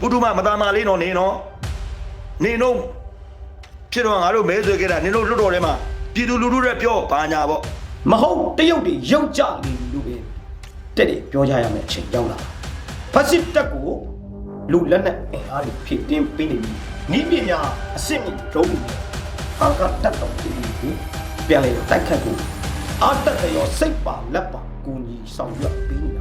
ပုထုမမသားမလေးတော့နေနော်နေတော့ဖြစ်တော့ငါတို့မဲဆွေခဲ့တာနင်တို့လွတ်တော်ထဲမှာပြည်သူလူထုတွေပြောဘာညာပေါ့မဟုတ်တရုတ်တွေရုပ်ကြနေပြီလို့ပဲတက်တယ်ပြောကြရမယ်အချိန်ရောက်လာဖက်စစ်တက်ကိုလူလက်နဲ့အင်အားတွေဖြည့်တင်းပေးနေပြီနီးပညာအစစ်မြင့်ဒုံးတွေအာကတက်တော့ဒီကိုပြန်လေတိုက်ခတ်ကိုအာတက်တယ်ရောစိတ်ပါလက်ပါကိုကြီးဆောင်ရွက်ပေးနေ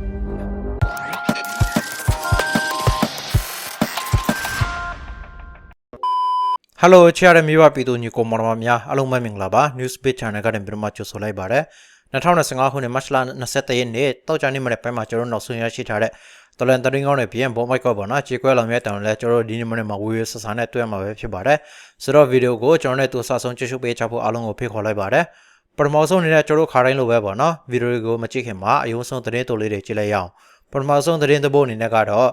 တာဟယ်လိုချာရမြေပါပြည်သူညီကိုမောင်မများအားလုံးပဲမင်္ဂလာပါ News Page Channel ကနေပြန်မှကြိုဆိုလိုက်ပါရစေ2025ခုနှစ်မတ်လ27ရက်နေ့တောက်ကြနေ့မှာပိုင်းမှာကျွန်တော်နောက်ဆုံးရရှိထားတဲ့တလန်တရင်းကောင်းနဲ့ပြန်ဘောမိုက်ကောပေါ့နော်ခြေခွဲလောင်မြဲတောင်လဲကျွန်တော်ဒီနေ့မနေ့မှာဝေဝေးဆဆာနဲ့တွေ့ရမှာပဲဖြစ်ပါတယ်ဆိုတော့ဗီဒီယိုကိုကျွန်တော်နဲ့တူဆဆုံးကြည့်ရှုပေးချဖို့အားလုံးကိုဖိတ်ခေါ်လိုက်ပါတယ်ပထမဆုံးအနေနဲ့ကျွန်တော်ခါတိုင်းလိုပဲပေါ့နော်ဗီဒီယိုကိုမကြည့်ခင်မှာအယုံဆုံးသတင်းတိုလေးတွေကြည့်လိုက်ရအောင်ပထမဆုံးသတင်းသဘောအနေနဲ့ကတော့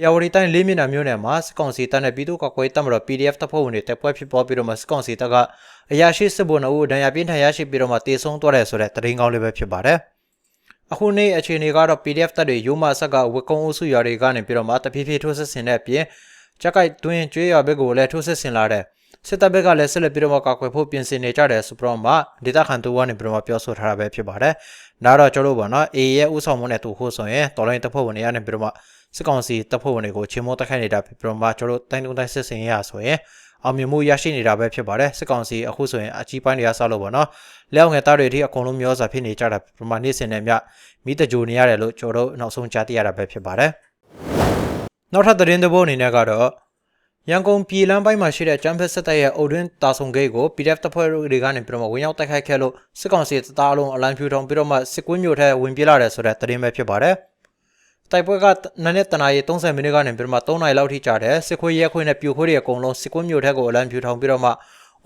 ရဝတီတိုင်းလေးမျက်နှာမြို့နယ်မှာစစ်ကောင်စီတပ်နဲ့ပြည်သူ့ကောက်ကွယ်တပ်မတော် PDF တပ်ဖွဲ့ဝင်တွေတပ်ပွဲဖြစ်ပေါ်ပြီးတော့မှစစ်ကောင်စီတပ်ကအရာရှိစစ်ဗိုလ်နှုတ်ဒဏ်ရာပြင်းထန်ရရှိပြီးတော့မှတေဆုံးသွားတယ်ဆိုတဲ့သတင်းကောင်းလေးပဲဖြစ်ပါတယ်။အခုနေ့အခြေအနေကတော့ PDF တပ်တွေရိုးမဆက်ကဝက်ကုန်းအုပ်စုရွာတွေကနေပြီးတော့မှတဖြည်းဖြည်းထိုးစစ်ဆင်တဲ့အပြင်ကြက်ကိုက်တွင်းကျွေးရွာဘက်ကိုလည်းထိုးစစ်ဆင်လာတဲ့စစ်တပ်ဘက်ကလည်းဆက်လက်ပြီးတော့မှကောက်ကွယ်ဖို့ပြင်ဆင်နေကြတယ်ဆိုပြီးတော့မှဒေသခံတူကနေပြီးတော့မှပြောဆိုထားတာပဲဖြစ်ပါတယ်။ဒါတော့ကျွန်တော်တို့ပေါ့နော် A ရဲ့ဥဆောင်မှုနဲ့တူဖို့ဆိုရင်တော်လိုင်းတပ်ဖွဲ့ဝင်တွေကနေပြီးတော့မှ စစ်ကောင်စီတပ်ဖွဲ့ဝင်တွေကိုချင်းမိုးတက်ခိုက်နေတာဖြစ်ပြီးတော့မှကျွန်တော်တို့တိုင်းတုံးတိုင်းစစ်စင်ရဆိုရင်အောင်မြင်မှုရရှိနေတာပဲဖြစ်ပါတယ်စစ်ကောင်စီအခုဆိုရင်အကြီးပိုင်းတွေကဆောက်လို့ပေါ့နော်လက်အောင်ငယ်သားတွေအထိအကုန်လုံးမျိုးစာဖြစ်နေကြတာပြမနေ့စင်နဲ့မြမိတကြိုနေရတယ်လို့ကျွန်တော်တို့နောက်ဆုံးကြားသိရတာပဲဖြစ်ပါတယ်နောက်ထပ်သတင်းတစ်ပုဒ်အနေနဲ့ကတော့ရန်ကုန်ပြည်လမ်းပိုင်းမှာရှိတဲ့ကျန်းဖက်စစ်တပ်ရဲ့အုပ်တွင်းတာဆုံဂိတ်ကို PDF တပ်ဖွဲ့တွေကနေပြီးတော့မှဝင်ရောက်တိုက်ခိုက်ခဲ့လို့စစ်ကောင်စီတပ်သားအလုံးအလံဖြူထောင်ပြီးတော့မှစစ်ကွင်းမြို့ထဲဝင်ပြေးလာတယ်ဆိုတဲ့သတင်းပဲဖြစ်ပါတယ် တိုက်ပွဲကနနစ်တနာရီ30မိနစ်ကနေပြီးတော့မှ3နာရီလောက်ထိကြာတယ်စစ်ခွေးရဲခွေးနဲ့ပြူခွေးတွေအကုန်လုံးစစ်ကွင်းမြို့ထဲကိုအလံဖြူထောင်ပြီးတော့မှ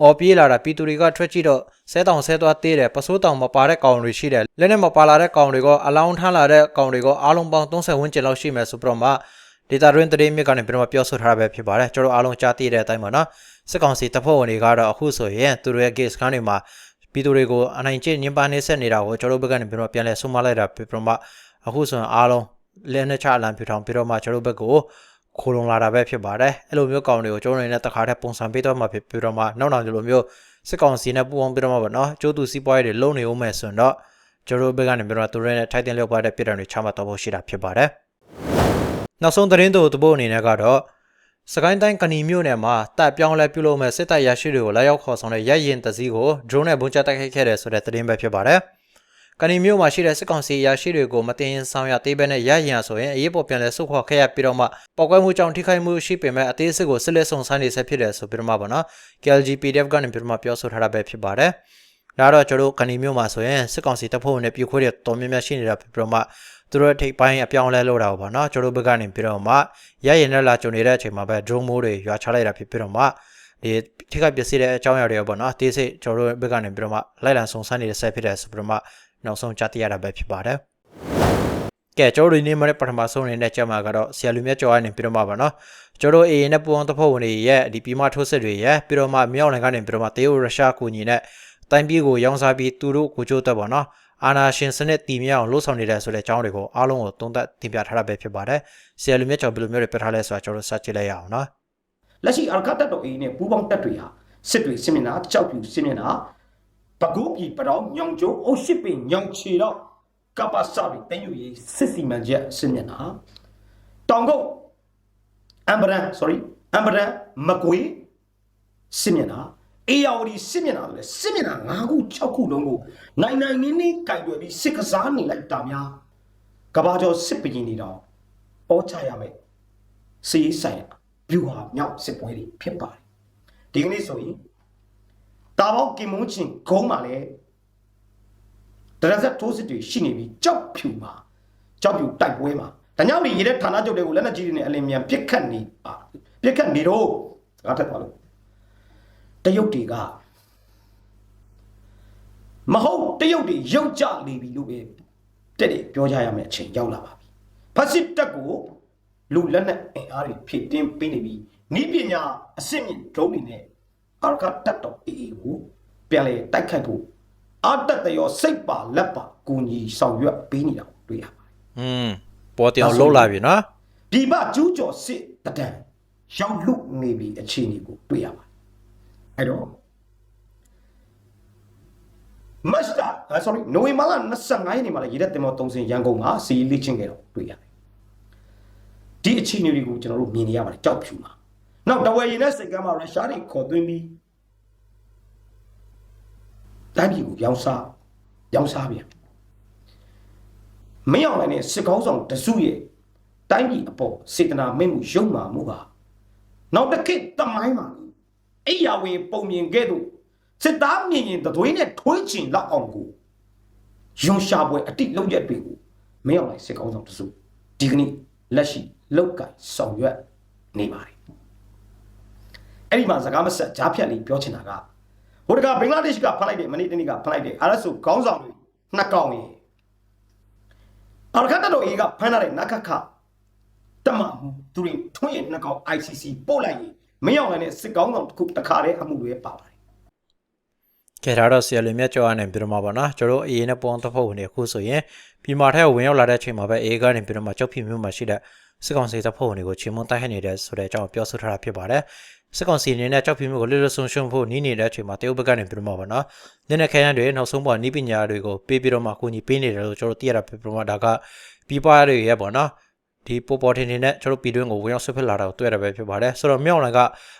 အော်ပြေးလာတာပြည်သူတွေကထွက်ကြည့်တော့ဆဲတောင်ဆဲသွားသေးတယ်ပစိုးတောင်မပါတဲ့ကောင်တွေရှိတယ်လက်နဲ့မပါလာတဲ့ကောင်တွေကအလောင်းထမ်းလာတဲ့ကောင်တွေကအားလုံးပေါင်း30ဝန်းကျင်လောက်ရှိမယ်ဆိုပြီးတော့မှဒေတာရင်းတရေမြစ်ကနေပြီးတော့မှပြောဆိုထားတာပဲဖြစ်ပါတယ်ကျွန်တော်အားလုံးကြားသိတဲ့အတိုင်းပါနော်စစ်ကောင်စီတပ်ဖွဲ့ဝင်တွေကတော့အခုဆိုရင်သူတို့ရဲ့ case ခန်းတွေမှာပြည်သူတွေကိုအနိုင်ကျင့်ညှဉ်းပန်းနှိပ်စက်နေတာကိုကျွန်တော်တို့ဘက်ကနေပြီးတော့ပြန်လဲဆုံးမလိုက်တာဖြစ်ပြီးတော့မှအခုဆိုရင်အားလုံး လဲနဲ့ချအလံပြထောင်ပြီးတော့မှကျွန်တော်တို့ဘက်ကိုခိုးလုံလာတာပဲဖြစ်ပါတယ်အဲ့လိုမျိုးကောင်တွေကိုကျွန်တော်တို့နဲ့တခါတည်းပုံစံပေးတော့မှဖြစ်ပြီးတော့မှနောက်နောက်ဒီလိုမျိုးစစ်ကောင်စီနဲ့ပူးပေါင်းပြီးတော့မှပေါ့နော်ကျိုးသူစီးပွားရေးတွေလုံနေဦးမယ်ဆိုရင်တော့ကျွန်တော်တို့ဘက်ကနေပြီးတော့သူတို့နဲ့ထိုက်တင်လျောက်ပါတဲ့ပြည်တော်တွေချမှတ်တော့ဖို့ရှိတာဖြစ်ပါတယ်နောက်ဆုံးသတင်းတို့တပုတ်အနေနဲ့ကတော့စကိုင်းတိုင်းကဏီမြို့နယ်မှာတပ်ပြောင်းလဲပြုလုပ်မဲ့စစ်တပ်ရရှိတွေကိုလာရောက်ခေါ်ဆောင်တဲ့ရဲရင်တစည်းကို drone နဲ့ပုံချတိုက်ခိုက်ခဲ့တယ်ဆိုတဲ့သတင်းပဲဖြစ်ပါတယ်။ ကဏီမြို့မှာရှိတဲ့စစ်ကောင်စီရရှိတွေကိုမတင်ဆောင်ရသေးဘဲနဲ့ရရင်ဆိုရင်အရေးပေါ်ပြန်လဲဆုတ်ခွာခဲ့ရပြီးတော့မှပောက်ကွဲမှုကြောင့်ထိခိုက်မှုရှိပေမဲ့အသေးစိတ်ကိုစစ်လက်ဆောင်ဆိုင်နေဆက်ဖြစ်တယ်ဆိုပြီးတော့မှပေါ့နော်။ KLGPDF ကနေပြီးတော့မှပြောဆိုထားတာပဲဖြစ်ပါတယ်။ဒါတော့ကျွန်တော်တို့ကဏီမြို့မှာဆိုရင်စစ်ကောင်စီတပ်ဖွဲ့ဝင်တွေပြိုခွဲတွေတော်များများရှိနေတာဖြစ်ပြီးတော့မှသူတို့ထိပ်ပိုင်းအပြောင်းလဲလုပ်တာပေါ့နော်ကျွန်တော်တို့ဘက်ကနေပြီးတော့မှရရင်နဲ့လာကြုံနေတဲ့အချိန်မှာပဲ drone မိုးတွေရွာချလိုက်တာဖြစ်ပြီးတော့မှဒီထိခိုက်ပျက်စီးတဲ့အကြောင်းအရာတွေပေါ့နော်တေးစိတ်ကျွန်တော်တို့ဘက်ကနေပြီးတော့မှလိုက်လံစုံစမ်းနေတဲ့ဆက်ဖြစ်တဲ့ဆိုပြီးတော့မှ နောက်ဆုံးကြားသိရတာပဲဖြစ်ပါတယ်ကဲကျွန်တော်တို့ဒီနေ့မနေ့ပထမဆုံးအနေနဲ့ကြားမှာကတော့ဆရာလူမြတ်ကျော်ကနေပြီးတော့မှပါနော်ကျွန်တော်တို့ AA နဲ့ပူအောင်တဖို့ဝင်တွေရဲ့ဒီပြည်မထိုးစစ်တွေရဲ့ပြီးတော့မှမြောက်နိုင်ငံကနေပြီးတော့မှတေယိုရုရှားကူညီနဲ့တိုင်းပြည်ကိုရောင်းစားပြီးသူတို့ကိုကြိုးတက်ပါနော်အာနာရှင်စနစ်တည်မြဲအောင်လှုပ်ဆောင်နေတဲ့ဆိုတဲ့အကြောင်းတွေကိုအားလုံးကိုသုံးသပ်တင်ပြထားတာပဲဖြစ်ပါတယ်။ဆရာလူမြတ်ကျော်ဘယ်လိုမျိုးတွေပြထားလဲဆိုတာကျွန်တော်တို့စကြည့်လိုက်ရအောင်နော်လက်ရှိအာရကတက်တော်အေးနဲ့ပူးပေါင်းတက်တွေဟာစစ်တွေစစ်မျက်နှာကြောက်ပြူစစ်မျက်နှာ ပကုတ်ပြည်ပတော်ညောင်ကျိုးအုတ်ရှိပင်ညောင်ချီတော့ကပ္ပစာပြီးတင်းယူရေးစစ်စီမံချက်စစ်မျက်နှာတောင်ကုတ်အမ်ဘရန် sorry အမ်ဘရန်မကွေးစစ်မျက်နှာအေယာဝတီစစ်မျက်နှာဆိုလေစစ်မျက်နှာ၅ခု6ခုလုံးကိုနိုင်နိုင်နင်းနင်းကင်တွယ်ပြီးစစ်ကစားနေလိုက်တာများကဘာကျော်စစ်ပရင်နေတော့အောချရမယ်စီးဆိုင်ဗျူဟာမြောက်စစ်ပွဲတွေဖြစ်ပါတယ်ဒီကနေ့ဆိုရင် တာဘောက်ကင်မွန်းချင်းဂုံးမှာလည်းတရဇက်ထိုးစစ်တွေရှိနေပြီးကြောက်ဖြူမှာကြောက်ဖြူတိုက်ပွဲမှာတညောင်ဒီရတဲ့ဌာနချုပ်တွေကိုလက်နက်ကြီးတွေနဲ့အလင်းမြန်ပစ်ခတ်နေပါပစ်ခတ်နေတော့ငါထက်သွားလို့တရုတ်တွေကမဟုတ်တရုတ်တွေရုပ်ကြနေပြီလို့ပဲတက်တယ်ပြောကြရမယ်အချိန်ရောက်လာပါပြီဖက်စစ်တက်ကိုလူလက်နဲ့အင်အားတွေဖြည့်တင်းပေးနေပြီးနီးပညာအစစ်မြင့်ဒုံးတွေနဲ့ အာကတက်တော့အေးကိုပြန်လေတိုက်ခိုက်ဖို့အာတက်တရောစိတ်ပါလက်ပါကိုကြီးဆောင်ရွက်ပေးနေတာကိုတွေ့ရပါတယ်။อืมပေါ်တင်အောင်လှုပ်လာပြီနော်။ဒီမကျူးကျော်စစ်တတန်ရောက်လုနေပြီအခြေအနေကိုတွေ့ရပါတယ်အဲ့တော့မတ်တာအဲ sorry နိုဝင်ဘာလ25ရက်နေ့မှာလည်းရေတပ်တင်မော3စင်ရန်ကုန်ကစီးလိချင်းခဲ့တော့တွေ့ရတယ်ဒီအခြေအနေတွေကိုကျွန်တော်တို့မြင်နေရပါတယ်ကြောက်ဖြူမှာ နောက်တဝယ်ရင်တဲ့စိတ်ကမ်းမှာရုရှားတွေခေါ်သွင်းပြီးတိုင်းပြည်ကိုပြောင်းစားပြောင်းစားပြန်မင်းအောင်လည်းနဲ့စစ်ကောင်းဆောင်တစုရဲ့တိုင်းပြည်အပေါ်စေတနာမိတ်မှုရုံမာမှုဟာနောက်တစ်ခေတ်တမိုင်းမှာအိယာဝင်ပုံမြင်ခဲ့သူစစ်သားမြင်ရင်တသွေးနဲ့ထွေးချင်လောက်အောင်ကိုယွန်ရှာပွဲအတိလုံးရက်တွေကိုမင်းအောင်လည်းစစ်ကောင်းဆောင်တစုဒီကနေ့လက်ရှိလောက်ကင်ဆောင်ရွက်နေပါတယ် အဲ့ဒီမှာစကားမဆက်ကြားဖြတ်လေးပြောချင်တာကဟိုတကဘင်္ဂလားဒေ့ရှ်ကဖမ်းလိုက်တယ်မနေ့တနေ့ကဖမ်းလိုက်တယ်အားရဆိုခေါင်းဆောင်တွေနှစ်ကောင်ကြီးအာရခတ်တော်အေးကဖမ်းလာတဲ့နခခတမသူတွေထွန်းရင်နှစ်ကောင် ICC ပို့လိုက်ရင်မင်းအောင်လည်းစစ်ကောင်းဆောင်တစ်ခုတခါတည်းအမှုတွေပါပါတယ်ကဲဒါတော့ဆရာလူမြတ်ကြောရနေပြီးတော့မှာပါနော်ကျွန်တော်အေးနဲ့ပေါင်းတစ်ဖက်ဝင်နေအခုဆိုရင်ပြည်မာထက်ဝင်ရောက်လာတဲ့အချိန်မှာပဲအေးကနေပြီးတော့မှကြောက်ဖြူမျိုးမှာရှိတဲ့ စစ်ကောင်စီတပ်ဖွဲ့ဝင်တွေကိုချေမွန်တိုက်ဟနေတဲ့ဆိုတဲ့အကြောင်းပြောဆိုထားတာဖြစ်ပါတယ်စစ်ကောင်စီအနေနဲ့ကြောက်ဖြူမျိုးကိုလွတ်လွတ်ဆုံရှုံဖို့နီးနေတဲ့အချိန်မှာတရုတ်ဘက်ကနေပြီးတော့မှာပါနော်နင်းနဲ့ခဲယမ်းတွေနောက်ဆုံးပေါ်နီးပညာတွေကိုပေးပြီးတော့မှအကူအညီပေးနေတယ်လို့ကျွန်တော်သိရတာဖြစ်ပြီးတော့မှဒါကပြည်ပတွေရဲ့ပေါ့နော်ဒီပေါ်ပေါ်တင်နေနဲ့ကျွန်တော်ပြည်တွင်းကိုဝင်ရောက်ဆွဲဖက်လာတာကိုတွေ့ရတာပဲဖြစ်ပါတယ်ဆိုတော့မြောက်လိုင်က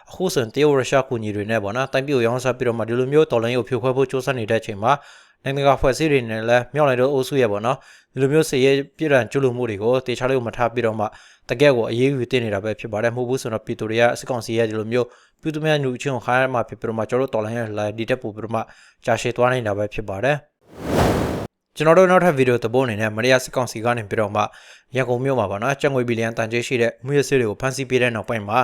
အခုဆိုရင်တရုတ်ရုရှားကူညီတွေနဲ့ပေါ့နော်တိုင်းပြည်ကိုရောင်းစားပြီးတော့မှဒီလိုမျိုးတော်လိုင်းကိုဖြိုခွဲဖို့စ조사နေတဲ့အချိန်မှာ နိုင်ငံတကာဖွဲ့စည်းတွေနဲ့လည်းမြောက်လိုင်တို့အုပ်စုရဲ့ပေါ့နော်ဒီလိုမျိုးစီရဲပြည်ရန်ကျွလူမှုတွေကိုတေချာလေးကိုမထားပြီးတော့မှတကယ်ကိုအေးအေးယူတင်နေတာပဲဖြစ်ပါတယ်မဟုတ်ဘူးဆိုတော့ပြည်သူတွေကစစ်ကောင်စီရဲ့ဒီလိုမျိုးပြည်သူများညှူချင်းကိုခါရမှာဖြစ်ပြီးတော့မှကျွန်တော်တို့တော်လိုင်းရဲ့လာဒီတက်ပို့ပြီးတော့မှကြာရှည်သွားနေတာပဲဖြစ်ပါတယ် ကျွန်တော်တို့နောက်ထပ်ဗီဒီယိုသဘောအနေနဲ့မရိယာစစ်ကောင်စီကနေပြီးတော့မှရန်ကုန်မြို့မှာပေါ့နော်ကျန်ငွေဘီလီယံတန်ကြေးရှိတဲ့မွေးရစစ်တွေကိုဖမ်းဆီးပေးတဲ့နောက်ပိုင်းမှာ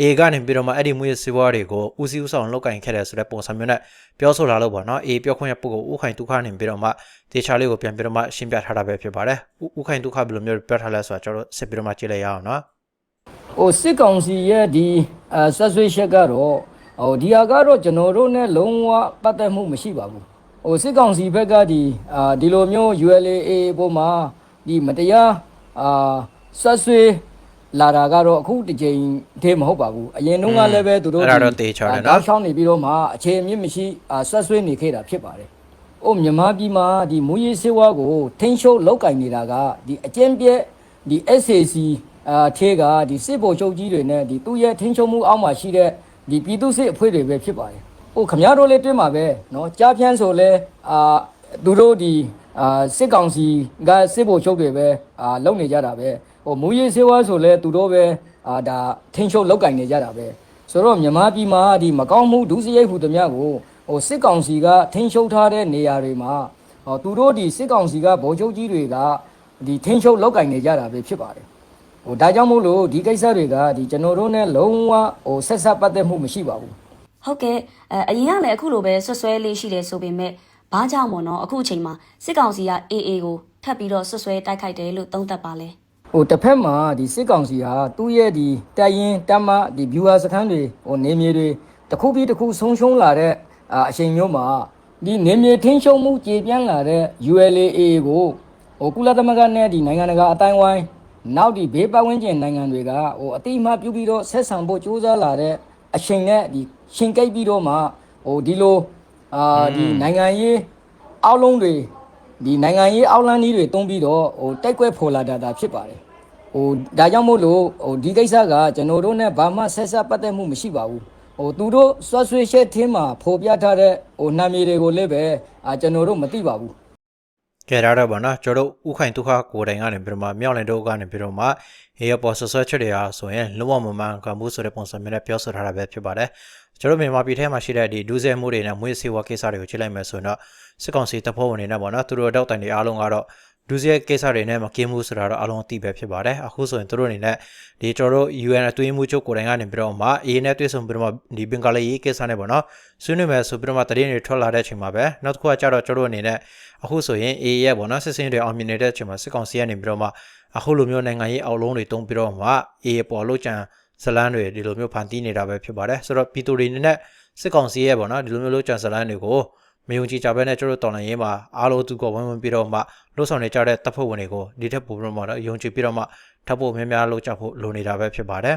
အေကနေပြီးတော့မှအဲ့ဒီမွေးရစစ်ဘွားတွေကိုဦးစီးဦးဆောင်လောက်ကင်ခဲ့တယ်ဆိုတဲ့ပုံစံမျိုးနဲ့ပြောဆိုလာလို့ပေါ့နော်အေပြောခွင့်ရပုဂ္ဂိုလ်ဦးခိုင်ဒုက္ခနေပြီးတော့မှတေချာလေးကိုပြန်ပြီးတော့မှရှင်းပြထားတာပဲဖြစ်ပါတယ်ဦးခိုင်ဒုက္ခဘယ်လိုမျိုးပြောထားလဲဆိုတာကျွန်တော်တို့ဆက်ပြီးတော့မှကြည့်လိုက်ရအောင်နော်ဟိုစစ်ကောင်စီရဲ့ဒီအဲဆက်ဆွေးချက်ကတော့ဟိုဒီဟာကတော့ကျွန်တော်တို့ ਨੇ လုံးဝပတ်သက်မှုမရှိပါဘူး ဟိုစစ်ကောင်စီဘက်ကဒီအာဒီလိုမျိုး ULA ပေါ်မှာဒီမတရားအာဆက်ဆွေးလာတာကတော့အခုတစ်ချိန်တည်းမဟုတ်ပါဘူးအရင်တုန်းကလည်းပဲသူတို့အဲ့ဒါတော့သေချာတယ်နော်တောက်ချောင်းနေပြီးတော့မှအခြေအမြင့်မရှိအာဆက်ဆွေးနေခဲ့တာဖြစ်ပါတယ်။အိုမြန်မာပြည်မှာဒီမူရေးစေဝါကိုထိန်းချုပ်လောက်ကင်နေတာကဒီအကျဉ်းပြက်ဒီ SAC အာထေးကဒီစစ်ဗိုလ်ချုပ်ကြီးတွေနဲ့ဒီသူ့ရဲ့ထိန်းချုပ်မှုအောက်မှာရှိတဲ့ဒီပြည်သူစစ်အဖွဲ့တွေပဲဖြစ်ပါတယ်။ ဟိုခမရတို့လည်းတွေ့မှာပဲเนาะကြားဖြန်းဆိုလဲအာသူတို့ဒီအာစစ်ကောင်စီကစစ်ဗိုလ်ချုပ်တွေပဲအာလုပ်နေကြတာပဲဟိုမူရေးစေဝါဆိုလဲသူတို့ပဲအာဒါထိန်းချုပ်လောက်ကင်နေကြတာပဲဆိုတော့မြန်မာပြည်မှာဒီမကောင်းမှုဒုစရိုက်ဟုသမျှကိုဟိုစစ်ကောင်စီကထိန်းချုပ်ထားတဲ့နေရာတွေမှာဟောသူတို့ဒီစစ်ကောင်စီကဗိုလ်ချုပ်ကြီးတွေကဒီထိန်းချုပ်လောက်ကင်နေကြတာပဲဖြစ်ပါတယ်ဟိုဒါကြောင့်မို့လို့ဒီကိစ္စတွေကဒီကျွန်တော်တို့ ਨੇ လုံးဝဟိုဆက်ဆက်ပတ်သက်မှုမရှိပါဘူး ဟုတ်ကဲ့အဲအရင်ကလည်းအခုလိုပဲဆွဆွဲလေးရှိတယ်ဆိုပေမဲ့ဘာကြောင့်မို့နော်အခုအချိန်မှာစစ်ကောင်စီက AA ကိုထပ်ပြီးတော့ဆွဆွဲတိုက်ခိုက်တယ်လို့သုံးသပ်ပါလဲဟိုတစ်ဖက်မှာဒီစစ်ကောင်စီဟာသူ့ရဲ့ဒီတပ်ရင်တပ်မဒီ viewer စခန်းတွေဟိုနေမြေတွေတစ်ခုပြီးတစ်ခုဆုံးရှုံးလာတဲ့အအချိန်မျိုးမှာဒီနေမြေထင်းရှုံမှုကြေပြန့်လာတဲ့ ULA ကိုဟိုကုလသမဂ္ဂနဲ့ဒီနိုင်ငံတကာအတိုင်းဝိုင်းနောက်ဒီဘေးပတ်ဝန်းကျင်နိုင်ငံတွေကဟိုအတိအမှပြုပြီးတော့ဆက်ဆံဖို့ကြိုးစားလာတဲ့အချိန်နဲ့ဒီ ရှင်ကိတ်ပြီးတော့မှဟိုဒီလိုအာဒီနိုင်ငံရေးအောက်လုံးတွေဒီနိုင်ငံရေးအောက်လန်းကြီးတွေတုံးပြီးတော့ဟိုတိုက်ကွက်ဖော်လာတာတာဖြစ်ပါတယ်ဟိုဒါကြောင့်မို့လို့ဟိုဒီကိစ္စကကျွန်တော်တို့ ਨੇ ဘာမှဆက်ဆက်ပတ်သက်မှုမရှိပါဘူးဟိုသူတို့ဆွတ်ဆွေးရှက်ထင်းမှာဖော်ပြထားတဲ့ဟိုနာမည်တွေကိုလည်းပဲအာကျွန်တော်တို့မသိပါဘူး ကဲဒါတော့ဗောနော်ကျွန်တော်တို့ဥခိုင်ဒုက္ခကိုယ်တိုင်ကနေပြီးတော့မှမြောက်လင်တို့ကနေပြီးတော့မှအေးပေါ်ဆဆွဲချက်တွေအားဆိုရင်လုံးဝမမှန်ကန်ဘူးဆိုတဲ့ပုံစံမျိုးနဲ့ပြောဆိုထားတာပဲဖြစ်ပါတယ်ကျွန်တော်မြန်မာပြည်ထဲမှာရှိတဲ့ဒီဒူးဆဲမှုတွေနဲ့မွေးစေဝါကိစ္စတွေကိုကြည့်လိုက်မယ်ဆိုရင်တော့စစ်ကောင်စီတပ်ဖွဲ့ဝင်တွေနဲ့ဗောနော်သူတို့တောက်တိုင်တွေအားလုံးကတော့ ဒူးဆဲကိစ္စတွေနဲ့မကင်းဘူးဆိုတာတော့အားလုံးအသိပဲဖြစ်ပါတယ်အခုဆိုရင်သူတို့အနေနဲ့ဒီကျွန်တော်တို့ UN အတွင်းမှုချုပ်ကိုယ်တိုင်ကနေပြီးတော့မှအေးနဲ့တွေ့ဆုံပြီးတော့မှဒီဘင်္ဂလားရေးကိစ္စနဲ့ဗောနော်ဆွေးနွေးမယ်ဆိုပြီးတော့မှတရင်တွေထွက်လာတဲ့အချိန်မှာပဲနောက်တစ်ခုကကြတော့ကျွန်တော်တို့အနေနဲ့အခုဆိုရင် AA ရဲ့ပေါ့နော်စစ်စင်းတွေအောင်မြင်နေတဲ့အချိန်မှာစစ်ကောင်စီကနေပြီးတော့မှအခုလိုမျိုးနိုင်ငံရေးအောက်လုံးတွေတုံးပြီးတော့မှ AA ပေါ်လို့ကြံဇလန်းတွေဒီလိုမျိုးဖန်တီးနေတာပဲဖြစ်ပါတယ်ဆိုတော့ပြည်သူတွေအနေနဲ့စစ်ကောင်စီရဲ့ပေါ့နော်ဒီလိုမျိုးလို့ကြံဇလန်းတွေကို မယုံကြည်ကြဘဲနဲ့ကျွန်တော်တော်လှန်ရေးမှာအားလုံးသူကဝိုင်းဝန်းပြီးတော့မှလှုပ်ဆောင်နေကြတဲ့တပ်ဖွဲ့ဝင်တွေကိုဒီထက်ပိုပြီးတော့မှတော့ယုံကြည်ပြီးတော့မှထပ်ဖို့များများလုပ်ကြဖို့လိုနေတာပဲဖြစ်ပါတယ်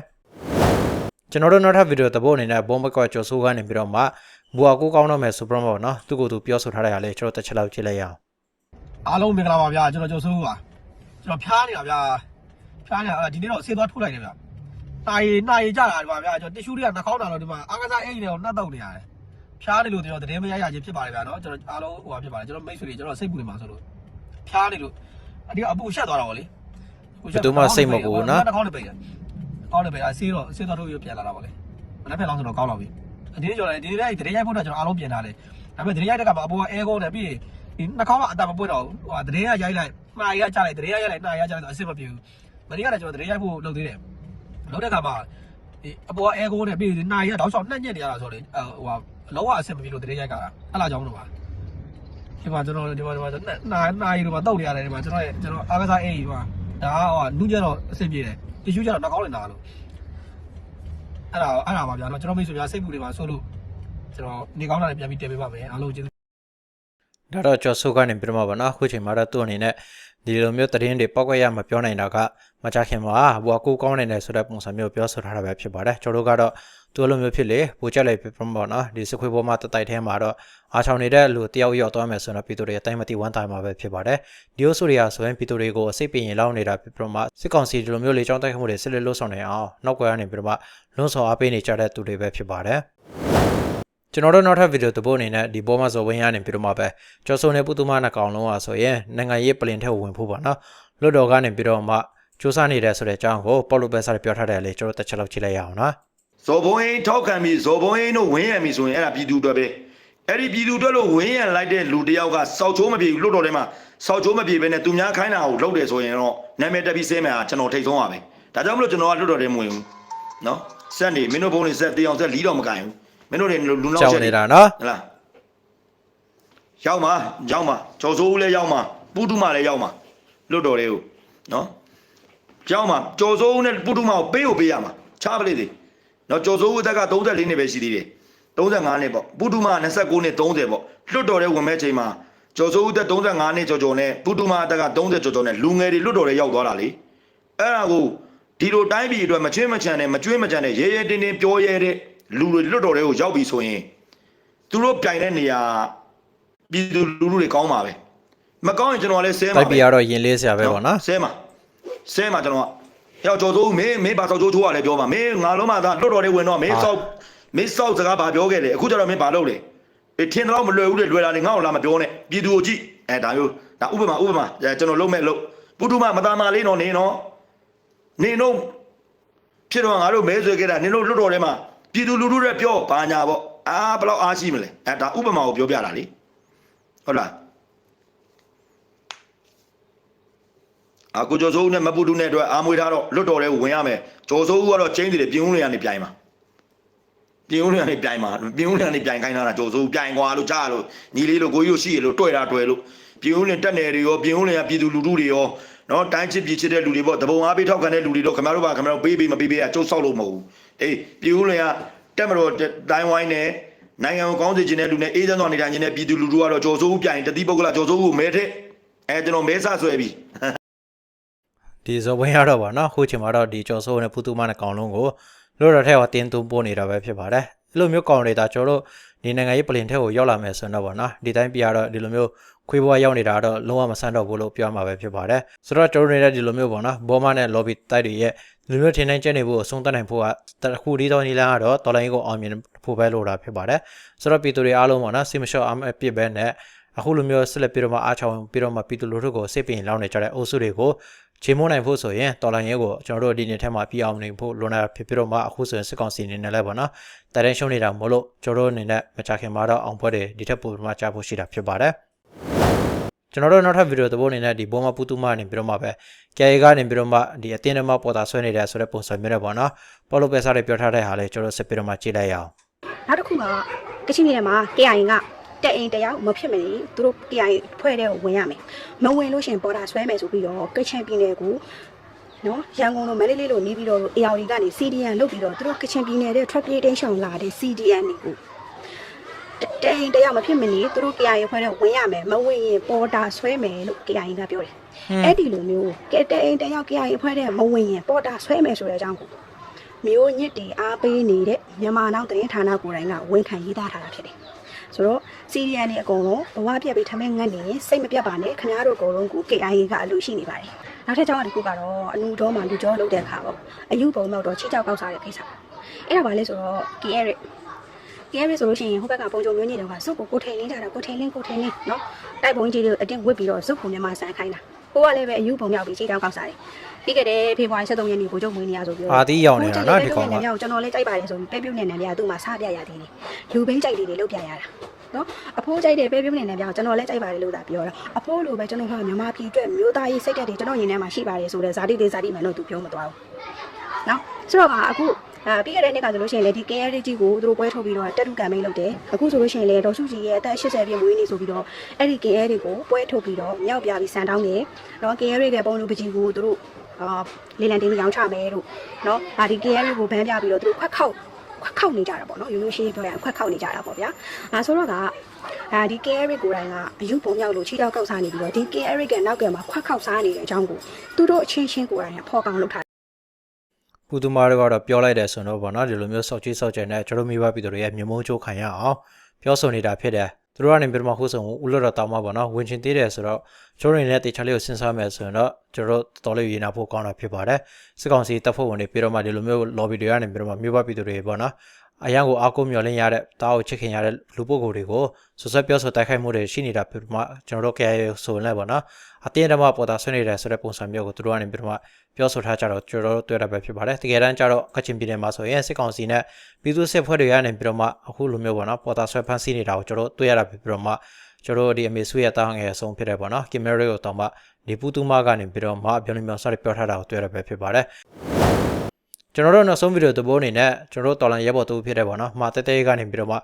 ကျွန်တော်တို့နောက်ထပ်ဗီဒီယိုသဘောအနေနဲ့ဘုံဘကွာကျော်ဆိုးကနေပြီးတော့မှဘူအကိုကောင်းတော့မယ်ဆိုပြတော့နော်သူ့ကိုယ်သူပြောဆိုထားတဲ့ဟာလေးကျွန်တော်တစ်ချက်လောက်ကြည့်လိုက်ရအောင်အားလုံးမင်္ဂလာပါဗျာကျွန်တော်ကျော်စိုးပါကျွန်တော်ဖျားနေတာဗျာဖျားနေတာအဲ့ဒါဒီနေ့တော့ဆေးသွားထိုးလိုက်တယ်ဗျာနိုင်နိုင်ကြတာဒီမှာဗျာကျွန်တော်တ िश ူတွေကနှာခေါင်းတာတော့ဒီမှာအားကစားအိမ်တွေကိုနှက်တော့နေရတယ် ဖျားနေလို့ကျွန်တော်သတင်းမရရချင်းဖြစ်ပါတယ်ဗျာနော်ကျွန်တော်အားလုံးဟိုပါဖြစ်ပါတယ်ကျွန်တော်မိတ်ဆွေတွေကျွန်တော်စိတ်ပူနေမှာဆိုလို့ဖျားနေလို့အဒီကအပူရှက်သွားတာဗောလေနှာခေါင်းတွေပိတ်တယ်ကောင်းတယ်ပဲအဆေးတော့ဆေးသွားထိုးပြီးပြန်လာတာဗောလေမနေ့ဖက်လောင်းဆိုတော့ကောင်းတော့ပြီဒီနေ့ကျွန်တော်ဒီနေ့သတင်းရိုက်ဖို့တော့ကျွန်တော်အားလုံးပြင်ထားတယ်ဒါပေမဲ့သတင်းရိုက်တဲ့ကမှာအပေါ်ကအဲကုန်းတယ်ပြီးရင်ဒီနှာခေါင်းကအတာမပွင့်တော့ဟိုသတင်းကရိုက်လိုက်မှားရကြလိုက်သတင်းရရိုက်လိုက်နှာရကြလိုက်တော့အဆင်မပြေဘူးမနေ့ကလည်းကျွန်တော်သတင်းရိုက်ဖို့လုပ်သေးတယ်လုပ်တဲ့ကမှာဒီအပေါ်ကအဲကုန်းတယ်ပြီးရင်နှာရတောက်လျှောက်နှက်ညက်နေရတာဆိုလေဟိုဟာ လောကအဆင်မပြေလို့သတင်းရိုက်ကတာအဲ့လာကြောင်းတော့ပါဒီမှာကျွန်တော်ဒီမှာဒီမှာနာနာရီလိုမှာတောက်နေရတယ်ဒီမှာကျွန်တော်ရဲ့ကျွန်တော်အားကစားအေးဒီမှာဒါကဟိုနူးကြတော့အဆင်ပြေတယ်တီရှူးကြတော့နှာခေါင်းနဲ့နာလို့အဲ့ဒါအဲ့ဒါပါဗျာနော်ကျွန်တော်မိတ်ဆွေများစိတ်ပူနေပါဆိုလို့ကျွန်တော်နေကောင်းတာလည်းပြန်ပြီးတင်ပေးပါမယ်အားလုံးကျေးဇူးဒါတော့ကျော်ဆိုးကနေပြီးတော့မှဗောနော်အခုချိန်မှာတော့သူ့အနေနဲ့ဒီလိုမျိုးသတင်းတွေပောက်ကွက်ရမပြောနိုင်တာကမကြခင်မှာဘူအကိုကောင်းနေတယ်ဆိုတဲ့ပုံစံမျိုးပြောဆိုထားတာပဲဖြစ်ပါတယ်ကျွန်တော်တို့ကတော့ သူလိုမျိုးဖြစ်လေပူချက်လိုက်ပြပေါ့နော်ဒီစခွေးပေါ်မှာတတိုက်ထဲမှာတော့အားချောင်နေတဲ့လူတယောက်ရောက်သွားမယ်ဆိုတော့ပြည်သူတွေအတိုင်းမသိဝမ်းတိုင်းမှာပဲဖြစ်ပါတယ်ဒီလိုဆိုရဆိုရင်ပြည်သူတွေကိုစိတ်ပင်ရင်လောက်နေတာဖြစ်ပြီးတော့မှစစ်ကောင်စီဒီလိုမျိုးလေကြောင်းတိုက်ခတ်မှုတွေစစ်လက်လို့ဆောင်နေအောင်နောက်ကွယ်ကနေပြီးတော့မှလွန်ဆောင်အားပေးနေကြတဲ့သူတွေပဲဖြစ်ပါတယ်ကျွန်တော်တို့နောက်ထပ်ဗီဒီယိုတပုတ်အနေနဲ့ဒီဘောမှာဇော်ဝင်းရနေပြီးတော့မှပဲကျော်စုံနဲ့ပုသူမနှစ်ကောင်လုံးอ่ะဆိုရင်နိုင်ငံရေးပလင်ထက်ဝင်ဖို့ပါနော်လွတ်တော်ကနေပြီးတော့မှစူးစမ်းနေတယ်ဆိုတဲ့အကြောင်းကိုပေါ်လိုပဲစားပြောထားတယ်လေကျွန်တော်တစ်ချက်လောက်ကြည့်လိုက်ရအောင်နော် ဇော်ဘုံအင်းထောက်ခံပြီးဇော်ဘုံအင်းတို့ဝင်းရံပြီဆိုရင်အဲ့ဒါပြည်သူအတွက်ပဲအဲ့ဒီပြည်သူအတွက်လို့ဝင်းရံလိုက်တဲ့လူတယောက်ကစောက်ချိုးမပြေဘူးလွတ်တော်ထဲမှာစောက်ချိုးမပြေဘဲနဲ့သူများခိုင်းတာကိုလုပ်တယ်ဆိုရင်တော့နာမည်တက်ပြီးစဲမယ်ဟာကျွန်တော်ထိတ်ဆုံးပါပဲဒါကြောင့်မလို့ကျွန်တော်ကလွတ်တော်ထဲမဝင်ဘူးနော်ဆက်နေမင်းတို့ဘုံနေဆက်တေးအောင်ဆက်လီးတော့မကင်ဘူးမင်းတို့တွေလူနောက်ကြောချက်က်နေနေတာနော်ဟလားရောက်မှာရောက်မှာကျော်စိုးဦးလည်းရောက်မှာပုတုမလည်းရောက်မှာလွတ်တော်တွေကိုနော်ရောက်မှာကျော်စိုးဦးနဲ့ပုတုမကိုပေးကိုပေးရမှာချားပလေးသေး နော်ကျော်စိုးဦးအသက်က34နှစ်ပဲရှိသေးတယ်35နှစ်ပေါ့ပုတုမက29နှစ်30ပေါ့လွတ်တော်တွေဝင်မဲ့ချိန်မှာကျော်စိုးဦးသက်35နှစ်ကျော်ကျော်နဲ့ပုတုမအသက်က30ကျော်ကျော်နဲ့လူငယ်တွေလွတ်တော်တွေရောက်သွားတာလေအဲ့ဒါကိုဒီလိုတိုင်းပြည်အတွက်မချွေးမချန်နဲ့မကြွေးမကြံနဲ့ရဲရဲတင်းတင်းပြောရဲတဲ့လူတွေလွတ်တော်တွေကိုရောက်ပြီဆိုရင်သူတို့ပြိုင်တဲ့နေရာပြည်သူလူထုတွေကောင်းပါပဲမကောင်းရင်ကျွန်တော်လည်းဆဲမှာတိုက်ပြရတော့ရင်လေးစရာပဲပေါ့နော်ဆဲမှာဆဲမှာကျွန်တော်က ရောက်ကြော်စိုးမင်းမင်းဘာစောက်ချိုးချိုးရလဲပြောပါမင်းငါလုံးမသားလွတ်တော်တွေဝင်တော့မင်းစောက်မင်းစောက်စကားဘာပြောခဲ့လဲအခုကျတော့မင်းဘာလုပ်လဲအေးထင်တော့မလွယ်ဘူးလေလွယ်တာနေငါ့ကိုလာမပြောနဲ့ပြည်သူကိုကြည့်အဲဒါမျိုးဒါဥပမာဥပမာအဲကျွန်တော်လုံးမဲ့လို့ပုထုမမသားမလေးတော့နေနော်နေတော့ဖြစ်တော့ငါတို့မဲဆွဲခဲ့တာနင်တို့လွတ်တော်ထဲမှာပြည်သူလူထုတွေပြောဘာညာပေါ့အာဘယ်တော့အားရှိမလဲအဲဒါဥပမာကိုပြောပြတာလေဟုတ်လား အကူကျော်စိုးဦးနဲ့မပူတူနဲ့အတွက်အာမွေထားတော့လွတ်တော်လဲဝင်ရမယ်ကျော်စိုးဦးကတော့ကျင်းစီတယ်ပြင်းဦးလေးကနေပြိုင်မှာပြင်းဦးလေးကနေပြိုင်မှာပြင်းဦးလေးကနေပြိုင်ခိုင်းတာကျော်စိုးဦးပြိုင်ကွာလို့ကြားလို့ညီလေးလို့ကိုကြီးတို့ရှိရလို့တွေ့တာတွေ့လို့ပြင်းဦးလေးတက်နယ်တွေရောပြင်းဦးလေးကပြည်သူလူထုတွေရောနော်တိုင်းချစ်ပြည်ချစ်တဲ့လူတွေပေါ့တပုံအားပေးထောက်ခံတဲ့လူတွေတော့ခင်ဗျားတို့ပါခင်ဗျားတို့ပေးပေးမပေးပေးအကျုပ်ဆောက်လို့မဟုတ်ဘူးအေးပြင်းဦးလေးကတက်မတော်တိုင်းဝိုင်းနဲ့နိုင်ငံကိုကောင်းစေခြင်းတဲ့လူနဲ့အေးချမ်းစွာနေထိုင်ခြင်းတဲ့ပြည်သူလူထုကတော့ကျော်စိုးဦးပြိုင်တတိပုဂ္ဂလကျော်စိုးဦးကိုမဲထက်အဲကျွန်တော်မဲဆဆွဲပြီ ဒီဇော်ဝင်းရတော့ပါနော်အခုချိန်မှာတော့ဒီကျော်ဆိုးနဲ့ပုသူမနဲ့ကောင်လုံးကိုလွတ်တော်ထဲကတင်းသွင်းပို့နေတာပဲဖြစ်ပါတယ်အဲ့လိုမျိုးကောင်တွေဒါကျွန်တော်တို့ဒီနိုင်ငံရေးပလင်ထဲကိုရောက်လာမယ်ဆိုတော့ဗောနော်ဒီတိုင်းပြရတော့ဒီလိုမျိုးခွေးဘွားရောက်နေတာတော့လုံးဝမဆန်းတော့ဘူးလို့ပြောမှာပဲဖြစ်ပါတယ်ဆိုတော့ကျွန်တော်တို့နေတဲ့ဒီလိုမျိုးဗောနော်ဘောမနဲ့ lobby တိုက်တွေရဲ့ဒီလိုမျိုးထင်တိုင်းကျနေဖို့အဆုံးသတ်နိုင်ဖို့ကတခုဒီတော့နီလာကတော့တော်လိုင်းကိုအောင်မြင်ဖို့ပဲလိုတာဖြစ်ပါတယ်ဆိုတော့ပြည်သူတွေအားလုံးဗောနော်စိမလျှော့အားမပြစ်ပဲနဲ့အခုလိုမျိုးဆက်လက်ပြီးတော့မှအားချောင်းပြီးတော့မှပြည်သူလူထုကိုစိတ်ပင်လောင်းနေကြတဲ့အုပ်စုတွေကို ချေမိုးနိုင်ဖို့ဆိုရင်တော်လိုင်းရဲကိုကျွန်တော်တို့ဒီနေ့ထဲမှာပြအောင်နေဖို့လွန်တာဖြစ်ပြီးတော့မှအခုဆိုရင်စစ်ကောင်စီအနေနဲ့လည်းပေါ့နော်တိုင်တန်းရှုံးနေတာမဟုတ်လို့ကျွန်တော်တို့အနေနဲ့မကြခင်မှာတော့အောင်ပွဲတွေဒီထက်ပိုမှကြားဖို့ရှိတာဖြစ်ပါတယ်ကျွန်တော်တို့နောက်ထပ်ဗီဒီယိုသဘောအနေနဲ့ဒီဘောမပူတူမနေပြီးတော့မှပဲကြဲကနေပြီးတော့မှဒီအတင်းထဲမှာပေါ်တာဆွဲနေတယ်ဆိုတဲ့ပုံစံမျိုးနဲ့ပေါ့နော်ပေါ်လို့ပဲစားတွေပြောထားတဲ့ဟာလေးကျွန်တော်ဆက်ပြီးတော့မှကြည့်လိုက်ရအောင်နောက်တစ်ခုကကချင်ပြည်နယ်မှာ KIA က တက်အိမ်တယောက်မဖြစ်မနေသူတို့ KIA ဖွဲ့တဲ့ကိုဝင်ရမယ်မဝင်လို့ရှရင်ပေါ်တာဆွဲမယ်ဆိုပြီးတော့ကချင်ပြည်နယ်ကိုနော်ရန်ကုန်လိုမန္တလေးလိုနေပြီးတော့ AR ကနေ CDN လုတ်ပြီးတော့သူတို့ကချင်ပြည်နယ်တဲ့ transportation လာတဲ့ CDN တွေကိုတက်အိမ်တယောက်မဖြစ်မနေသူတို့ KIA ဖွဲ့တဲ့ဝင်ရမယ်မဝင်ရင်ပေါ်တာဆွဲမယ်လို့ KIA ကပြောတယ်အဲ့ဒီလိုမျိုးကဲတက်အိမ်တယောက် KIA ဖွဲ့တဲ့မဝင်ရင်ပေါ်တာဆွဲမယ်ဆိုတဲ့အကြောင်းကိုမျိုးညစ်တွေအားပေးနေတဲ့မြန်မာနောက်သတင်းဌာနကိုယ်တိုင်ကဝန်ခံရေးသားထားတာဖြစ်တယ် ဆိုတော့စီရီယန်တွေအကုန်လုံးဘဝပြက်ပြီးထမင်းငတ်နေရင်စိတ်မပြတ်ပါနဲ့ခင်ဗျားတို့အကုန်လုံးကို KIA ကအလူရှိနေပါတယ်နောက်ထပ်ကြောင်းတစ်ခုကတော့အလူတော်မှာလူကြောလုပ်တဲ့အခါပေါ့အယူပုံတော့တော့ချီကြောက်ကောက်စားတဲ့ကိစ္စအဲ့ဒါပါလဲဆိုတော့ KIA ကဲရဲဆိုလို့ရှိရင်ဟိုဘက်ကပုံကြုံမျိုးညစ်တွေကစုပ်ကိုကိုထိန်လင်းကြတာကိုထိန်လင်းကိုထိန်လင်းနော်တိုက်ပုံကြီးတွေကိုအတင်းဝစ်ပြီးတော့စုပ်ကိုမြန်မာဆန်ခိုင်းတာ ကိုကလည်းပဲအယူပုံမြောက်ပြီးခြေတောက်ကောက်စားတယ်ပြီးခဲ့တဲ့ဖေဖော်ဝါရီ23ရက်နေ့ကိုကျုံမွေးနေရဆိုပြီးအာတီးရောက်နေတာနော်ဒီကောင်ကကျွန်တော်လည်းကြိုက်ပါတယ်ဆိုပြီးပဲပြုတ်နေတယ်ဗျာသူ့မှာစားပြရသေးတယ်လူဘိန်းကြိုက်လေးတွေလုပ်ပြရတာနော်အဖိုးကြိုက်တဲ့ပဲပြုတ်နေတယ်ဗျာကျွန်တော်လည်းကြိုက်ပါတယ်လို့သာပြောတာအဖိုးလိုပဲကျွန်တော်ကမြန်မာပြည်အတွက်မျိုးသားရေးစိတ်ဓာတ်တွေကျွန်တော်ရင်ထဲမှာရှိပါတယ်ဆိုတော့ဇာတိတွေဇာတိမှန်လို့သူပြောမသွားဘူးနော်ဆိုတော့ကအခု အဲပြီးခဲ့တဲ့နှစ်ကဆိုလို့ရှိရင်လေဒီ KRG ကိုသူတို့ပွဲထုတ်ပြီးတော့တက်တူကမ်မိန်လုပ်တယ်အခုဆိုလို့ရှိရင်လေဒေါ်စုကြည်ရဲ့အသက်80ပြည့်မွေးနေ့ဆိုပြီးတော့အဲ့ဒီ KR တွေကိုပွဲထုတ်ပြီးတော့မြောက်ပြပြီးစံတောင်းတယ်နော် KR ရဲ့ပုံလူပကြီးကိုသူတို့အာလေလံတင်းရောင်းချမယ်လို့နော်ဒါဒီ KR ကိုဘန်းပြပြီးတော့သူတို့ခွက်ခောက်ခွက်ခောက်နေကြတာပေါ့နော်ရိုးရိုးရှင်းရှင်းပြောရရင်ခွက်ခောက်နေကြတာပေါ့ဗျာအဲဆိုတော့ကဒါဒီ KR ကိုယ်တိုင်ကအယူပုံမြောက်လို့ခြေတောက်ကောက်စားနေပြီးတော့ဒီ KR ကနောက်ကမှာခွက်ခောက်စားနေတဲ့အကြောင်းကိုသူတို့အချင်းချင်းကိုယ်တိုင်ကဖော်ကောင်းလုပ်ထား ပူသူမာတို့ကတော့ပြောလိုက်တယ်ဆိုတော့ဗောနော်ဒီလိုမျိုးစောက်ကြီးစောက်ကြတဲ့ကျွန်တော်မိဘပြည်သူတွေရဲ့မြမုံချိုးခံရအောင်ပြောဆိုနေတာဖြစ်တယ်သူတို့ကနေပြမဟုတ်ဆုံးဦးလို့တော့တောင်းမှာဗောနော်ဝင်ချင်းသေးတယ်ဆိုတော့ကျွန်တော်တွေနဲ့တေချာလေးကိုစဉ်းစားမယ်ဆိုရင်တော့ကျွန်တော်တော်လေးရေးနာဖို့ကောင်းတာဖြစ်ပါတယ်စစ်ကောင်စီတပ်ဖွဲ့ဝင်တွေပြီးတော့မှဒီလိုမျိုး lobby တွေကနေပြီးတော့မှမြို့ပပြည်သူတွေဗောနော် အရန်ကိုအားကိုးမျှော်လင့်ရတဲ့တားကိုချစ်ခင်ရတဲ့လူပုဂ္ဂိုလ်တွေကိုဆွဆွပြောဆိုတိုက်ခိုက်မှုတွေရှိနေတာဖြစ်မှကျွန်တော်တို့ KIA ဆိုရင်လည်းဗောနော်အတင်းတမပေါ်တာဆွနေတယ်ဆိုတဲ့ပုံစံမျိုးကိုသူတို့ကနေပြီးတော့မှပြောဆိုထားကြတော့ကျွန်တော်တို့တွေ့ရပဲဖြစ်ပါတယ်တကယ်တမ်းကျတော့ကချင်ပြည်နယ်မှာဆိုရင်စစ်ကောင်စီနဲ့ပြည်သူစစ်ဖွဲ့တွေကနေပြီးတော့မှအခုလိုမျိုးဗောနော်ပေါ်တာဆွဲဖမ်းဆီးနေတာကိုကျွန်တော်တို့တွေ့ရတာဖြစ်ပြီးတော့မှကျွန်တော်တို့ဒီအမေဆွေရဲ့တားငယ်အဆုံးဖြစ်တယ်ဗောနော်ကင်မရာကိုတောင်းမှဒီပူတူမကနေပြီးတော့မှပြောနေမျိုးစရပြောထားတာကိုတွေ့ရပဲဖြစ်ပါတယ် ကျွန်တော်တို့နောက်ဆုံးဗီဒီယိုသဘောအနေနဲ့ကျွန်တော်တို့တော်လန်ရဲဘော်တူဖြစ်တယ်ပေါ့နော်။မှာတဲတဲကနေပြီးတော့မှ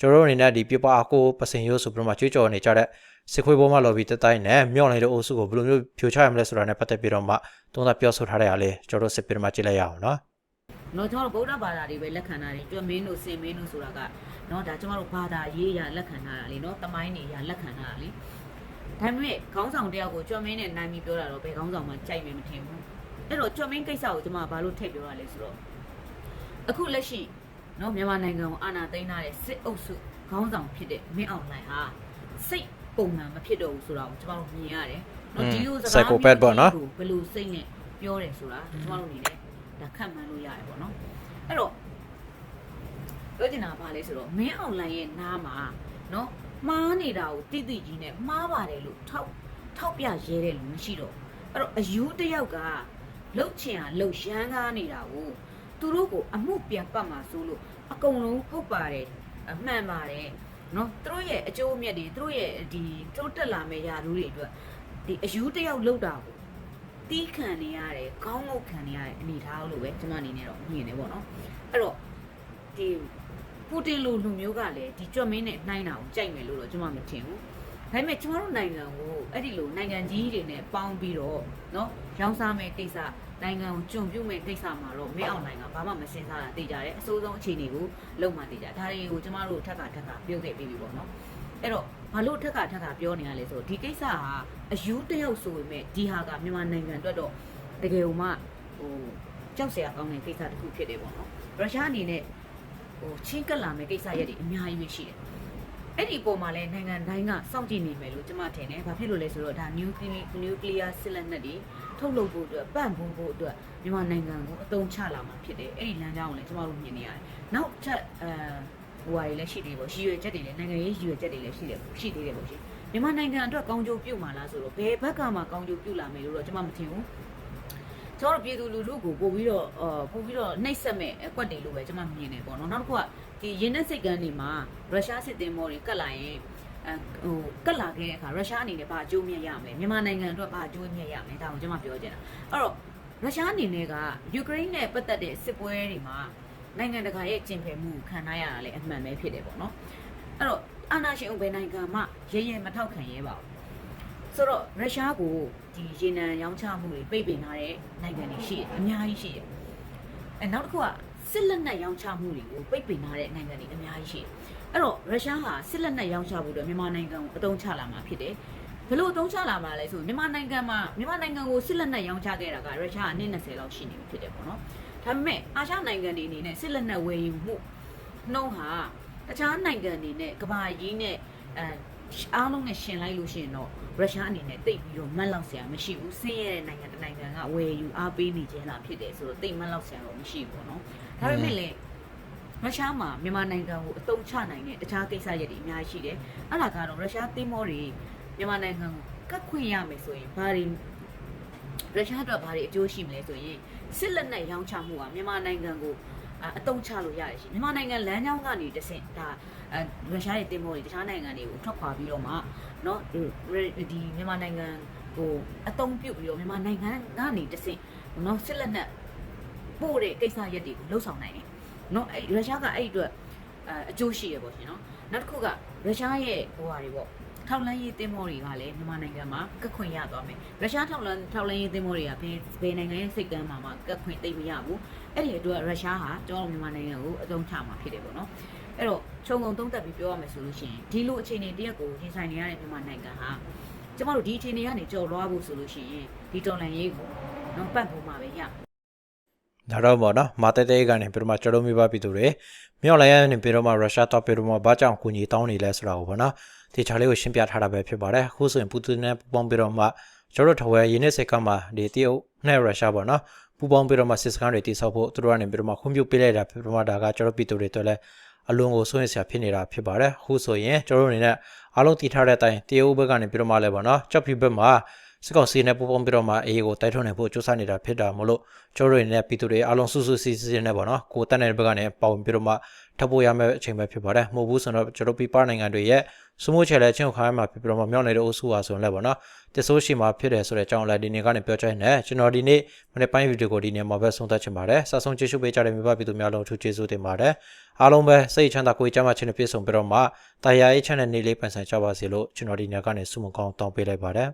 ကျွန်တော်တို့အနေနဲ့ဒီပြပအကိုပစင်ရိုးဆိုပြီးတော့မှကြွေးကြော်နေကြတဲ့စစ်ခွေးပေါ်မှာ lobby တက်တိုင်းနဲ့မြော့နေတဲ့အိုးစုကိုဘယ်လိုမျိုးဖြိုချရမလဲဆိုတာနဲ့ပတ်သက်ပြီးတော့မှသုံးသပ်ပြောဆိုထားတဲ့အရာလေးကျွန်တော်တို့စစ်ပြီးတော့မှကြည့်လိုက်ရအောင်နော်။နော်ကျွန်တော်တို့ဗုဒ္ဓဘာသာတွေပဲလက်ခံတာတွေကျွတ်မင်းတို့စင်မင်းတို့ဆိုတာကနော်ဒါကျွန်တော်တို့ဘာသာရေးရလက်ခံတာလေနော်တမိုင်းတွေရလက်ခံတာလေဒါပေမဲ့ခေါင်းဆောင်တယောက်ကိုကျွတ်မင်းနဲ့နိုင်ပြီးပြောတာတော့ဘယ်ခေါင်းဆောင်မှကြိုက်မယ်မထင်ဘူး အဲ့တော့ကျွတ်မင်းကိစ္စကိုကျွန်မဘာလို့ထည့်ပြောရလဲဆိုတော့အခုလက်ရှိနော်မြန်မာနိုင်ငံကိုအာဏာသိမ်းထားတဲ့စစ်အုပ်စုခေါင်းဆောင်ဖြစ်တဲ့မင်းအောင်လှိုင်ဟာစိတ်ပုံမှန်မဖြစ်တော့ဘူးဆိုတာကိုကျွန်တော်တို့မြင်ရတယ်နော်ဒီလိုစကား Psychopath ပေါ့နော်မျိုးဘယ်လိုစိတ်နဲ့ပြောတယ်ဆိုတာကျွန်တော်တို့အနေနဲ့ဒါခန့်မှန်းလို့ရတယ်ပေါ့နော်အဲ့တော့ပြောချင်တာကဘာလဲဆိုတော့မင်းအောင်လိုင်းရဲ့နားမှာနော်မှားနေတာကိုတိတိကြီးနဲ့မှားပါတယ်လို့ထောက်ထောက်ပြရဲတယ်လို့မရှိတော့အဲ့တော့အယူတစ်ယောက်က လှုပ်ချင်အောင်လှုပ်ရမ်းကားနေတာကိုသူတို့ကိုအမှုပြန်ပတ်မှာဆိုလို့အကုန်လုံးဟုတ်ပါတယ်အမှန်ပါတယ်နော်သူတို့ရဲ့အကျိုးအမြတ်တွေသူတို့ရဲ့ဒီသူတို့တက်လာမယ့်ယာလူတွေအတွက်ဒီအယူတယောက်လောက်တာကိုတီးခံနေရတယ်ခေါင်းငုပ်ခံနေရတဲ့အနေအထားလို့ပဲကျွန်မအနေနဲ့တော့မြင်နေပေါ့နော်အဲ့တော့ဒီပူတင်လိုလူမျိုးကလည်းဒီကြွမင်းနဲ့နှိုင်းတာကိုကြိုက်မယ်လို့တော့ကျွန်မမထင်ဘူးဒါပေမဲ့ကျွန်တော်တို့နိုင်ငံကိုအဲ့ဒီလိုနိုင်ငံကြီးတွေနဲ့ပေါင်းပြီးတော့နော် ရောင်းစားမဲ့ကိစ္စနိုင်ငံကိုကျွံပြုတ်မဲ့ကိစ္စမှာတော့မင်းအောင်နိုင်ငံဘာမှမစင်စားတာသိကြတယ်အစိုးဆုံးအခြေအနေကိုလုံးမှသိကြဒါတွေကိုကျွန်မတို့ထက်ကထက်ကပြုတ်ခဲ့ပြီးပြီပေါ့နော်။အဲ့တော့ဘာလို့ထက်ကထက်ကပြောနေရလဲဆိုတော့ဒီကိစ္စဟာအယူတယောက်ဆိုပေမဲ့ဒီဟာကမြန်မာနိုင်ငံအတွက်တော့တကယ်လို့မှဟိုကြောက်စရာကောင်းတဲ့ကိစ္စတစ်ခုဖြစ်တယ်ပေါ့နော်။ရုရှားအနေနဲ့ဟိုချင်းကပ်လာမယ့်ကိစ္စရက်တွေအများကြီးပဲရှိတယ်။ အဲ့ဒီအပေါ်မှာလည်းနိုင်ငံတိုင်းကစောင့်ကြည့်နေမယ်လို့ကျွန်မထင်တယ်။ဘာဖြစ်လို့လဲဆိုတော့ဒါ nuclear nuclear စစ်လက်နက်တွေထုတ်လုပ်ဖို့အတွက်ပန့်ဖို့ဖို့အတွက်မြန်မာနိုင်ငံကိုအသုံးချလာမှာဖြစ်တယ်။အဲ့ဒီလမ်းကြောင်းကိုလည်းကျွန်တော်တို့မြင်နေရတယ်။နောက်ချက်အဲဟိုဟာတွေလည်းရှိသေးပေါ့။ရည်ရွယ်ချက်တွေလည်းနိုင်ငံရေးရည်ရွယ်ချက်တွေလည်းရှိတယ်ရှိသေးတယ်ပေါ့ရှင်။မြန်မာနိုင်ငံအတွက်ကောင်းကျိုးပြုမှာလားဆိုတော့ဘယ်ဘက်ကမှကောင်းကျိုးပြုလာမယ်လို့တော့ကျွန်မမထင်ဘူး။ကျွန်တော်တို့ပြည်သူလူထုကိုပို့ပြီးတော့အာပို့ပြီးတော့နှိပ်စက်မဲ့အကွက်တွေလို့ပဲကျွန်မမြင်နေပေါ့နော်နောက်တစ်ခုက ဒီရင်းနှက်စိတ်ကန်းတွေမှာရုရှားစစ်သည်မော်တွေကတ်လာရင်အဲဟိုကတ်လာခဲ့တဲ့အခါရုရှားအနေနဲ့ဘာအကျိုးမြတ်ရမလဲမြန်မာနိုင်ငံအတွက်ဘာအကျိုးမြတ်ရမလဲဒါကိုကျွန်မပြောချင်တာအဲ့တော့ရုရှားအနေနဲ့ကယူကရိန်းနဲ့ပတ်သက်တဲ့စစ်ပွဲတွေမှာနိုင်ငံတကာရဲ့ကျင်ဖယ်မှုကိုခံထားရတာလည်းအမှန်ပဲဖြစ်တယ်ပေါ့နော်အဲ့တော့အာဏာရှင်ဥပဒေနိုင်ငံမှရဲရဲမထောက်ခံရဲပါဘူးဆိုတော့ရုရှားကိုဒီရေနံရောင်းချမှုတွေပိတ်ပင်ထားတဲ့နိုင်ငံတွေရှိတယ်အများကြီးရှိတယ်အဲနောက်တစ်ခုက စစ်လက်နက်ရောင်းချမှုတွေကိုပိတ်ပင်ထားတဲ့နိုင်ငံတွေအများကြီးရှိတယ်အဲ့တော့ရုရှားဟာစစ်လက်နက်ရောင်းချဖို့အတွက်မြန်မာနိုင်ငံကိုအသုံးချလာမှာဖြစ်တယ်ဘယ်လိုအသုံးချလာမှာလဲဆိုမြန်မာနိုင်ငံမှာမြန်မာနိုင်ငံကိုစစ်လက်နက်ရောင်းချခဲ့တာကရုရှားအနည်း20လောက်ရှိနေပြီဖြစ်တယ်ပေါ့နော်ဒါပေမဲ့အာရှနိုင်ငံတွေအနေနဲ့စစ်လက်နက်ဝယ်ယူမှုနှုံးဟာတခြားနိုင်ငံတွေနဲ့ကမ္ဘာကြီးနဲ့အဲ အားလုံးနဲ့ရှင်လိုက်လို့ရှိရင်တော့ရုရှားအနေနဲ့တိတ်ပြီးတော့မတ်လောက်ဆရာမရှိဘူးဆင်းရဲတဲ့နိုင်ငံတစ်နိုင်ငံကဝယ်ယူအားပေးနေခြင်းလားဖြစ်တယ်ဆိုတော့တိတ်မတ်လောက်ဆရာတော့မရှိဘူးပေါ့နော်ဒါပေမဲ့လည်းရုရှားမှာမြန်မာနိုင်ငံကိုအတုံးချနိုင်တဲ့တခြားကိစ္စရပ်တွေအများကြီးရှိတယ်အဲ့ဒါကတော့ရုရှားသင်းမောတွေမြန်မာနိုင်ငံကိုကတ်ခွင့်ရမယ်ဆိုရင်ဘာတွေရုရှားအတွက်ဘာတွေအကျိုးရှိမလဲဆိုရင်စစ်လက်နက်ရောင်းချမှုကမြန်မာနိုင်ငံကို အအတုံးချလို့ရတယ်ရှိမြန်မာနိုင်ငံလမ်းကြောင်းကနေတဆင့်ဒါအဲရုရှားရဲ့တင်မောတွေတခြားနိုင်ငံတွေကိုထွက်ခွာပြီးတော့မှเนาะဒီမြန်မာနိုင်ငံကိုအတုံးပြုတ်ပြီးတော့မြန်မာနိုင်ငံကနေတဆင့်เนาะစစ်လက်နက်ပို့တဲ့ကိစ္စရပ်တွေကိုလှုပ်ဆောင်နိုင်တယ်เนาะအဲရုရှားကအဲ့အတွက်အဲအကျိုးရှိရပေါ့ရှင်เนาะနောက်တစ်ခုကရုရှားရဲ့ဟိုဟာတွေပေါ့ ထောက်လန်းရေးတင်မောတွေကလည်းမြန်မာနိုင်ငံမှာကတ်ခွင့်ရသွားမယ်ရုရှားထောက်လန်းထောက်လန်းရေးတင်မောတွေကဘယ်ဘယ်နိုင်ငံရဲ့စိတ်ကမ်းမှာမှကတ်ခွင့်သိမ့်မရဘူးအဲ့ဒီအတွက်ရုရှားဟာကျွန်တော်တို့မြန်မာနိုင်ငံကိုအသုံးချမှာဖြစ်တယ်ပေါ့နော်အဲ့တော့ခြုံငုံသုံးသပ်ပြီးပြောရမယ်ဆိုလို့ရှိရင်ဒီလိုအခြေအနေတရက်ကိုရင်ဆိုင်နေရတဲ့မြန်မာနိုင်ငံဟာကျမတို့ဒီအခြေအနေကနေကြော်လွှားဖို့ဆိုလို့ရှိရင်ဒီတော်လန်ရေးကိုနော်ပတ်ဖို့မှာပဲရ ဒါတော့ပေါ့နော်မာတဲတဲကနေပြီးတော့မှကျွန်တော်မိဘပြည်သူတွေမြောက်လိုက်ရနေပြီးတော့မှရုရှားတော့ပြီးတော့မှဘာကြောင့်ကူညီတောင်းနေလဲဆိုတာကိုပေါ့နော်ဒီချာလေးကိုရှင်းပြထားတာပဲဖြစ်ပါတယ်အခုဆိုရင်ပူတင်နဲ့ပူပေါင်းပြီးတော့မှကျွန်တော်ထဝဲရင်းနေစိတ်ကမှဒီတရုတ်နဲ့ရုရှားပေါ့နော်ပူပေါင်းပြီးတော့မှစစ်စခန်းတွေတိစောက်ဖို့သူတို့ကနေပြီးတော့မှခွင့်ပြုပေးလိုက်တာဖြစ်တော့မှဒါကကျွန်တော်ပြည်သူတွေအတွက်လည်းအလွန်ကိုစိုးရိမ်စရာဖြစ်နေတာဖြစ်ပါတယ်အခုဆိုရင်ကျွန်တော်တို့အနေနဲ့အားလုံးတည်ထားတဲ့အတိုင်းတရုတ်ဘက်ကနေပြီးတော့မှလည်းပေါ့နော်ကြောက်ဖြူဘက်မှာ စစ်ကောင်စီနဲ့ပူးပေါင်းပြီးတော့မှအေးကိုတိုက်ထုတ်နိုင်ဖို့စူးစမ်းနေတာဖြစ်တာမို့လို့ကျွန်တော်တို့အနေနဲ့ပြည်သူတွေအားလုံးစုစုစည်းစည်းနဲ့ပေါ့နော်ကိုတက်တဲ့ဘက်ကနေပေါဝင်ပြီးတော့မှထပ်ဖို့ရမယ့်အချိန်ပဲဖြစ်ပါတယ်မဟုတ်ဘူးဆိုတော့ကျွန်တော်ပြည်ပနိုင်ငံတွေရဲ့စမိုးချဲလဲချင်းကိုခိုင်းမှာဖြစ်ပြီးတော့မှမြောက်နေတဲ့အုပ်စုဟာဆိုရင်လည်းပေါ့နော်တစ်ဆိုးရှိမှာဖြစ်တယ်ဆိုတဲ့အကြောင်းလည်းဒီနေ့ကနေပြောချင်တယ်ကျွန်တော်ဒီနေ့မနေ့ပိုင်းဗီဒီယိုကိုဒီနေ့မှာပဲဆုံးသက်ချင်ပါတယ်ဆက်ဆုံးကြည့်ရှုပေးကြတဲ့မိဘပြည်သူများလုံးထူးကျေးဇူးတင်ပါတယ်အားလုံးပဲစိတ်ချမ်းသာကိုယ်ကျမ်းမာခြင်းနဲ့ပြည့်စုံပြီးတော့မှတရားရေးချမ်းတဲ့နေ့လေးပိုင်ဆိုင်ကြပါစေလို့ကျွန်တော်ဒီနေ့ကနေဆုမကောင်းတောင်းပေးလိုက်ပါတယ်